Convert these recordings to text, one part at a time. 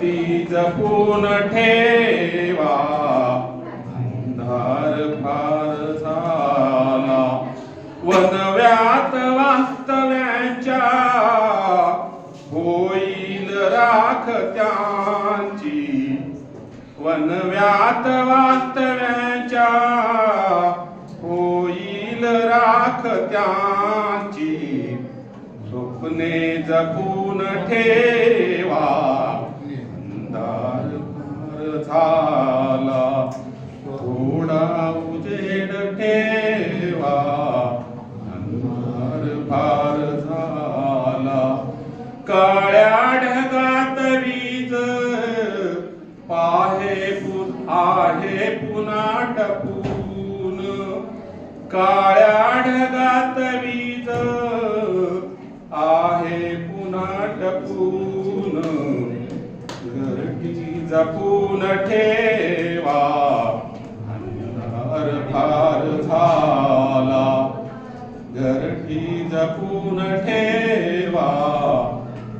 ती जपून ठेवा. अंधार फार झाला. वनव्यात वास्तव्याच्या होईल राख त्यांची. वनव्यात वास्तव्याच्या होईल राख त्यांची. स्वप्ने जपून ठेवा. अंधार झाला. थोडा उजेड ठेवा. अंधार फार झाला. काळ्या ढगात वीज. पाहे पु- आहे पुन्हा टपून. काळ्या ढगात वीज. आहे पुन्हा टपून. जपून ठेवा. अंधार फार झाला. गरठी जपून ठेवा.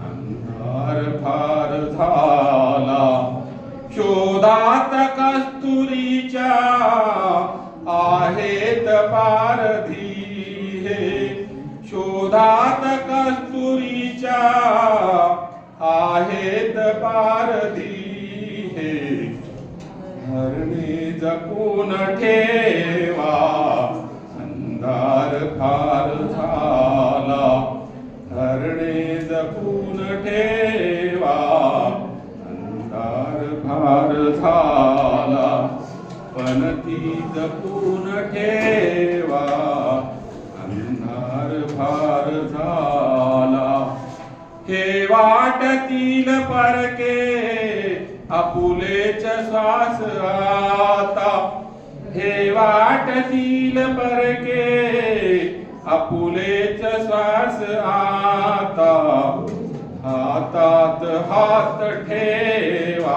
अंधार फार झाला. शोधात कस्तुरीच्या आहेत पारधी हे. शोधात कस्तुरीच्या आहेत पार धरणी जपून ठेवा. अंधार फार झाला. धरणे जपून ठेवा. अंधार फार झाला. पण ती जपून ठेवा. अंधार फार झाला. हे वाटतील परके आपुलेच श्वास आता. हे वाटतील परके. आपुलेच श्वास आता. हातात हात ठेवा.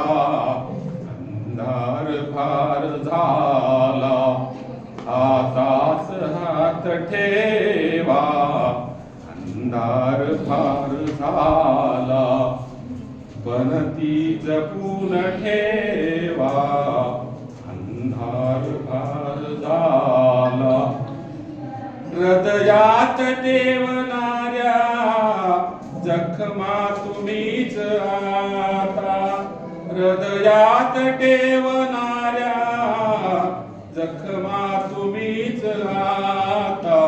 अंधार फार झाला. हातात हात ठेवा. अंधार फार झाला. पण जपून ठेवा. अंधार फार झाला. हृदयात ठेवणाऱ्या जखमा तुम्हीच आता. हृदयात ठेवणाऱ्या जखमा तुम्हीच आता.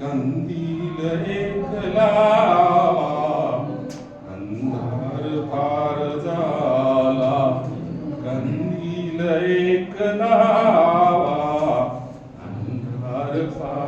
कंदील एक लावा. अंधार फार झाला कंदील एक नावा अंधार फार